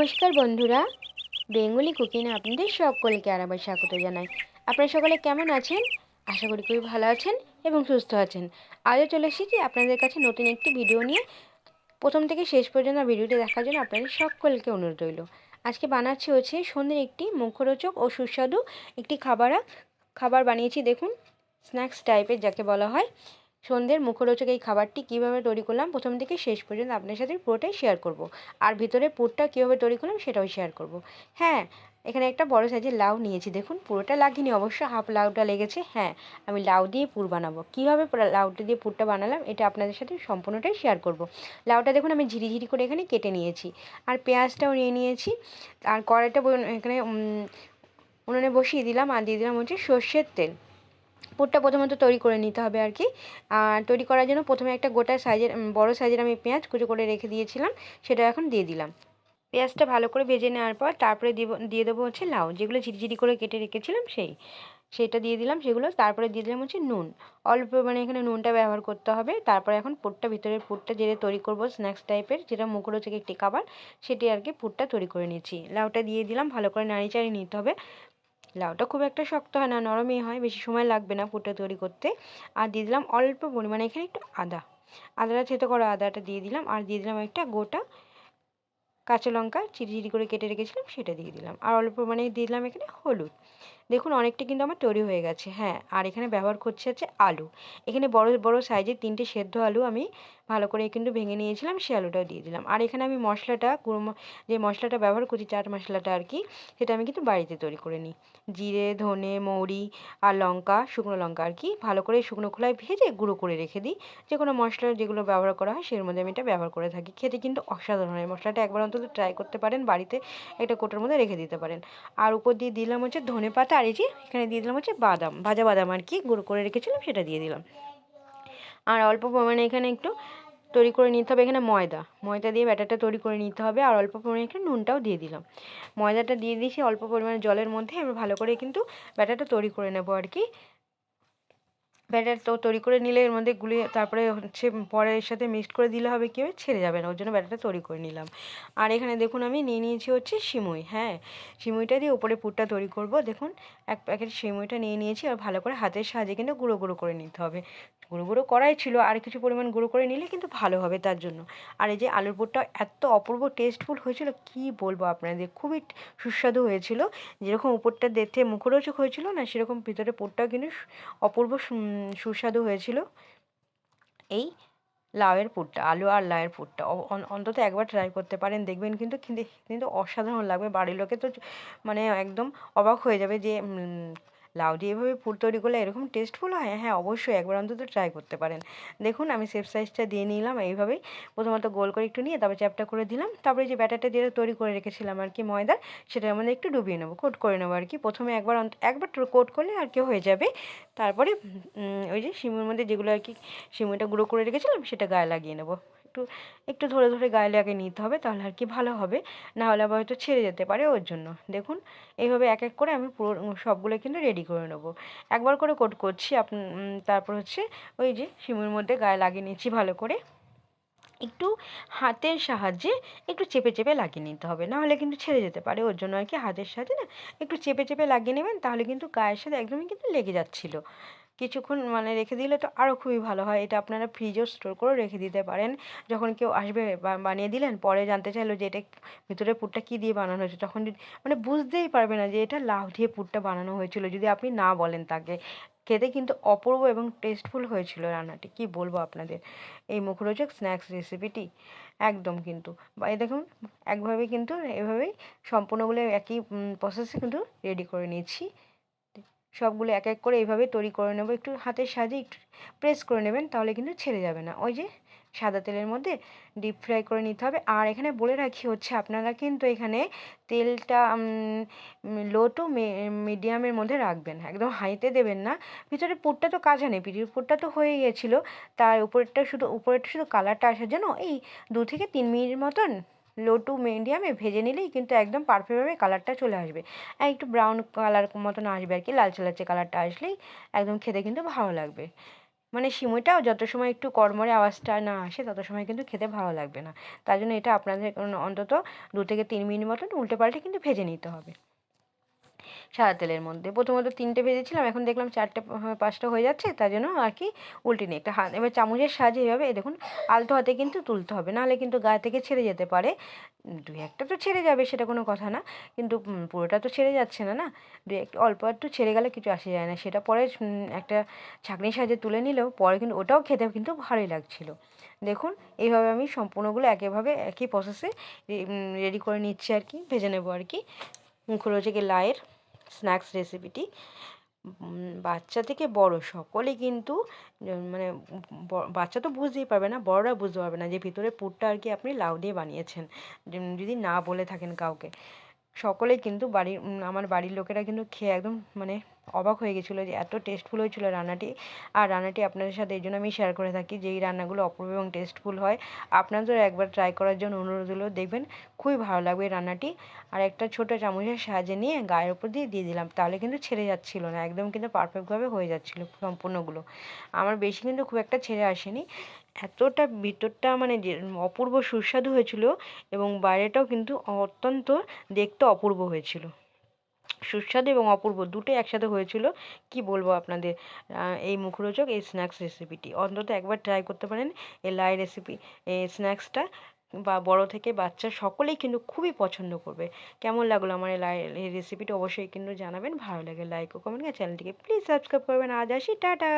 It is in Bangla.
নমস্কার বন্ধুরা। বেঙ্গলি কুকিং আপনাদের সকলকে আর আবার স্বাগত জানাই। আপনারা সকলে কেমন আছেন? আশা করি খুবই ভালো আছেন এবং সুস্থ আছেন। আজও চলে এসেছি আপনাদের কাছে নতুন একটি ভিডিও নিয়ে। প্রথম থেকে শেষ পর্যন্ত ভিডিওটি দেখার জন্য আপনাদের সকলকে অনুরোধ রইল। আজকে বানাচ্ছি হচ্ছে সন্ধ্যের একটি মুখরোচক ও সুস্বাদু একটি খাবার। খাবার বানিয়েছি দেখুন, স্ন্যাক্স টাইপের যাকে বলা হয়। সন্ধ্যের মুখরোচক এই খাবারটি কীভাবে তৈরি করলাম? প্রথম থেকে শেষ পর্যন্ত আপনার সাথে পুরোটাই শেয়ার করব। আর ভিতরে পুরটা কীভাবে তৈরি করলাম সেটাও শেয়ার করব। হ্যাঁ এখানে একটা বড় সাইজের লাউ নিয়েছি। দেখুন, পুরোটা লাগিনি, অবশ্য হাফ লাউটা লেগেছে। হ্যাঁ আমি লাউ দিয়ে পুর বানাবো। কীভাবে লাউটা দিয়ে পুরটা বানালাম এটা আপনাদের সাথে সম্পূর্ণটাই শেয়ার করব। লাউটা দেখুন, আমি ঝিরিঝিরি করে এখানে কেটে নিয়েছি। আর পেঁয়াজটাও নিয়ে নিয়েছি। আর কড়াইটা এখানে উনুনে বসিয়ে দিলাম। আর দিয়ে দিলাম হচ্ছে সর্ষের তেল। পুরটা প্রথমত তৈরি করে নিতে হবে আর কি। আর তৈরি করার জন্য প্রথমে একটা গোটা সাইজের বড় সাইজের আমি পেঁয়াজ কুচো করে রেখে দিয়েছিলাম, সেটা এখন দিয়ে দিলাম। পেঁয়াজটা ভালো করে ভেজে নেওয়ার পর তারপরে দিব, দিয়ে দেবো হচ্ছে লাউ, যেগুলো ঝিরিঝিরি করে কেটে রেখেছিলাম সেই, সেটা দিয়ে দিলাম সেগুলো, তারপরে দিয়ে দিলাম হচ্ছে নুন। অল্প মানে এখানে নুনটা ব্যবহার করতে হবে, তারপরে এখন পুরটা, ভিতরের পুরটা যেটা তৈরি করব স্ন্যাক্স টাইপের যেটা মুখরোচক একটি খাবার, সেটি আর কি পুরটা তৈরি করে নিচ্ছি। লাউটা দিয়ে দিলাম, ভালো করে নাড়ি চাড়িয়ে নিতে হবে। লাউটা খুব একটা শক্ত হয় না, নরমই হয়, বেশি সময় লাগবে না পুরটা তৈরি করতে। আর দিয়ে দিলাম অল্প পরিমাণে এখানে একটু আদা। আদাটা থেতো করা আদাটা দিয়ে দিলাম, আর দিয়ে দিলাম একটা গোটা কাঁচা লঙ্কা চিরি করে কেটে রেখেছিলাম, সেটা দিয়ে দিলাম। আর অল্প পরিমাণে দিয়ে দিলাম এখানে হলুদ। দেখুন, অনেকটা কিন্তু আমার তৈরি হয়ে গেছে হ্যাঁ। আর এখানে ব্যবহার করছে হচ্ছে আলু। এখানে বড় বড় সাইজের তিনটে সেদ্ধ আলু আমি ভালো করে কিন্তু ভেঙে নিয়েছিলাম সে আলুটাও দিয়ে দিলাম। আর এখানে আমি মশলাটা, গুঁড়ো যে মশলাটা ব্যবহার করছি, চাট মশলাটা আর কি সেটা আমি কিন্তু বাড়িতে তৈরি করে নিই। জিরে, ধনে, মৌরি আর লঙ্কা, শুকনো লঙ্কা আর কি ভালো করে শুকনো খোলায় ভেজে গুঁড়ো করে রেখে দিই। যে কোনো মশলা যেগুলো ব্যবহার করা হয়, সের মধ্যে আমি এটা ব্যবহার করে থাকি। খেতে কিন্তু অসাধারণ হয়। মশলাটা একবার অন্তত ট্রাই করতে পারেন, বাড়িতে একটা কোটোর মধ্যে রেখে দিতে পারেন। আর উপর দিয়ে দিলাম হচ্ছে ধনে পাতা, আর এই এখানে দিয়ে দিলাম হচ্ছে বাদাম, ভাজা বাদাম আর কি গুঁড়ো করে রেখেছিলাম, সেটা দিয়ে দিলাম। আর অল্প পরিমাণে এখানে একটু তৈরি করে নিতে হবে। এখানে ময়দা। ময়দা দিয়ে ব্যাটারটা তৈরি করে নিতে হবে আর অল্প পরিমাণে এখানে নুনটাও দিয়ে দিলাম। ময়দাটা দিয়ে দিয়েছি অল্প পরিমাণে জলের মধ্যে আমরা ভালো করে কিন্তু ব্যাটারটা তৈরি করে নেব আর কি। ব্যাটার তো তৈরি করে নিলে এর মধ্যে গুলিয়ে তারপরে হচ্ছে পরে এর সাথে মিক্সড করে দিলে হবে কী হবে? ছেড়ে যাবে না। ওর জন্য ব্যাটারটা তৈরি করে নিলাম। আর এখানে দেখুন আমি নিয়ে নিয়েছি হচ্ছে সিমুই হ্যাঁ? সিমুইটা দিয়ে উপরে পুরটা তৈরি করব। দেখুন, এক প্যাকেট সিমুইটা নিয়ে নিয়েছি। আর ভালো করে হাতের সাহায্যে কিন্তু গুঁড়ো গুঁড়ো করে নিতে হবে। গুঁড়ো গুঁড়ো করাই ছিল। আর কিছু পরিমাণ গুঁড়ো করে নিলে কিন্তু ভালো হবে তার জন্য। আর এই যে আলুর পুরটা এত অপূর্ব টেস্টফুল হয়েছিল, কি বলব আপনাদের? খুবই সুস্বাদু হয়েছিল। যেরকম উপরটা দেখতে মুখরোচক হয়েছিল না, সেরকম ভিতরে পুরটাও কিন্তু অপূর্ব সুস্বাদু হয়েছিল। এই লাউয়ের পুরটা, আলু আর লাউয়ের পুরটা। অন্তত একবার ট্রাই করতে পারেন, দেখবেন কিন্তু কিন্তু অসাধারণ লাগবে। বাড়ির লোকে তো মানে একদম অবাক হয়ে যাবে যে লাউ দিয়ে এভাবে পুর তৈরি করলে এরকম টেস্টফুল হয়? হ্যাঁ অবশ্যই একবার অন্তত ট্রাই করতে পারেন। দেখুন, আমি সেফ সাইজটা দিয়ে নিলাম, এইভাবেই প্রথমত গোল করে একটু নিয়ে তারপরে চ্যাপটা করে দিলাম। তারপরে যে ব্যাটারটা দিয়ে তৈরি করে রেখেছিলাম আর কি ময়দা, সেটার মধ্যে একটু ডুবিয়ে নেব কোট করে নেব আর কি। প্রথমে একবার একবার কোট করলে আর কি হয়ে যাবে। তারপরে ওই যে সিমের মধ্যে যেগুলো আর কি সিমুইটা গুঁড়ো করে রেখেছিলাম, সেটা গায়ে লাগিয়ে নেব। একটু একটু ধরে ধরে গায়ে লাগিয়ে নিতে হবে, তাহলে আর কি ভালো হবে। না হলে আবার হয়তো ছেড়ে যেতে পারে ওর জন্য। দেখুন, এইভাবে এক এক করে আমি পুরো সবগুলো কিন্তু রেডি করে নেব। একবার করে কোট করছি, আপ তারপর হচ্ছে ওই যে শিমুর মধ্যে গায়ে লাগিয়ে নিচ্ছি ভালো করে। একটু হাতের সাহায্যে একটু চেপে চেপে লাগিয়ে নিতে হবে। নাহলে কিন্তু ছেড়ে যেতে পারে ওর জন্য আর কি হাতের সাথে না। একটু চেপে চেপে লাগিয়ে নেবেন, তাহলে কিন্তু গায়ের সাথে একদমই কিন্তু লেগে যাচ্ছিল। কিছুক্ষণ মানে রেখে দিলে তো আরও খুবই ভালো হয়। এটা আপনারা ফ্রিজেও স্টোর করে রেখে দিতে পারেন। যখন কেউ আসবে বানিয়ে দিলেন, পরে জানতে চাইলো যে এটা ভিতরে পুরটা কী দিয়ে বানানো হয়েছে, তখন মানে বুঝতেই পারবে না যে এটা লাউ দিয়ে পুরটা বানানো হয়েছিল, যদি আপনি না বলেন তাকে। খেতে কিন্তু অপূর্ব এবং টেস্টফুল হয়েছিল রান্নাটি। কি বলব আপনাদের? এই মুখরোচক স্ন্যাক্স রেসিপিটি একদম কিন্তু। বা এই দেখুন, একভাবে কিন্তু এভাবেই সম্পূর্ণগুলো একই প্রসেসে কিন্তু রেডি করে নিয়েছি। সবগুলো এক এক করে এইভাবে তৈরি করে নেব। একটু হাতের সাহায্যে একটু প্রেস করে নেবেন, তাহলে কিন্তু ছেড়ে যাবে না। ওই যে সাদা তেলের মধ্যে ডিপ ফ্রাই করে নিতে হবে। আর এখানে বলে রাখি হচ্ছে, আপনারা কিন্তু এখানে তেলটা লো টু মিডিয়ামের মধ্যে রাখবেন। একদম হাইতে দেবেন না। ভিতরে পুরটা তো কাজা নেই, পিঠির পুরটা তো হয়ে গিয়েছিল তার উপরেরটা শুধু উপরেরটা শুধু কালারটা আসার জন্য এই দু থেকে তিন মিনিট মতন লো টু মিডিয়ামে ভেজে নিলেই কিন্তু একদম পারফেক্টভাবে কালারটা চলে আসবে। একটু ব্রাউন কালার মতন আসবে আর কি, লালচে লালচে কালারটা আসলেই একদম খেতে কিন্তু ভালো লাগবে। মানে সিমইটাও যত সময় একটু কড়মড়ে আওয়াজটা না আসে, তত সময় কিন্তু খেতে ভালো লাগবে না। তার জন্য এটা আপনাদের অন্তত দু থেকে তিন মিনিট মতন উল্টে পাল্টে কিন্তু ভেজে নিতে হবে। সাদা তেলের মধ্যে। প্রথমত তিনটে ভেজেছিলাম, এখন দেখলাম চারটে পাঁচটা হয়ে যাচ্ছে, তার জন্য আর কি উল্টে নিই একটা হাত। এবার চামচের সাহায্যে এভাবে দেখুন, আলতো হাতে কিন্তু তুলতে হবে, নাহলে কিন্তু গায়ে থেকে ছেড়ে যেতে পারে। দুই একটা তো ছেড়ে যাবে, সেটা কোনো কথা না, কিন্তু পুরোটা তো ছেড়ে যাচ্ছে না না? দু এক অল্প একটু ছেড়ে গেলে কিছু আসে যায় না। সেটা পরে একটা ছাঁকনির সাহায্যে তুলে নিলেও, পরে কিন্তু ওটাও খেতে কিন্তু ভালোই লাগছিল। দেখুন, এইভাবে আমি সম্পূর্ণগুলো একেভাবে, একই প্রসেসে রেডি করে নিচ্ছি আর কি, ভেজে নেব আর কি। মুখরোচকে লায়ের। স্ন্যাক্স রেসিপিটি বাচ্চা থেকে বড় সকলে কিন্তু মানে বাচ্চা তো বুঝতেই পারবে না, বড়রা বুঝতে পারবে না যে ভিতরে পুরটা আর কি আপনি লাউ দিয়ে বানিয়েছেন। যদি না বলে থাকেন কাউকে। সকলেই কিন্তু বাড়ির আমার বাড়ির লোকেরা কিন্তু খেয়ে একদম মানে অবাক হয়ে গেছিল যে এত টেস্টফুল হয়েছিলো রান্নাটি। আর রান্নাটি আপনাদের সাথে এই জন্য আমি শেয়ার করে থাকি যে এই রান্নাগুলো অপূর্ব এবং টেস্টফুল হয়। আপনাদের একবার ট্রাই করার জন্য অনুরোধ হলো, দেখবেন খুবই ভালো লাগবে এই রান্নাটি। আর একটা ছোটো চামচের সাহায্যে নিয়ে গায়ের উপর দিয়ে দিয়ে দিলাম, তাহলে কিন্তু ছেড়ে যাচ্ছিল না, একদম কিন্তু পারফেক্টভাবে হয়ে যাচ্ছিল সম্পূর্ণগুলো। আমার বেশি কিন্তু খুব একটা ছেড়ে আসেনি। এতটা ভিতরটা মানে যে অপূর্ব সুস্বাদু হয়েছিল এবং বাইরেটাও কিন্তু অত্যন্ত দেখতে অপূর্ব হয়েছিল। সুস্বাদু এবং অপূর্ব দুটোই একসাথে হয়েছিল। কি বলব আপনাদের? এই মুখরোচক এই স্ন্যাক্স রেসিপিটি অন্তত একবার ট্রাই করতে পারেন এই লাই রেসিপি এই স্ন্যাক্সটা বা বড় থেকে বাচ্চা সকলেই কিন্তু খুবই পছন্দ করবে। কেমন লাগল আমার এই রেসিপিটা অবশ্যই কিন্তু জানাবেন। ভালো লাগে লাইক ও কমেন্ট চ্যানেলটিকে প্লিজ সাবস্ক্রাইব করবেন। আজ আসি, টাটা!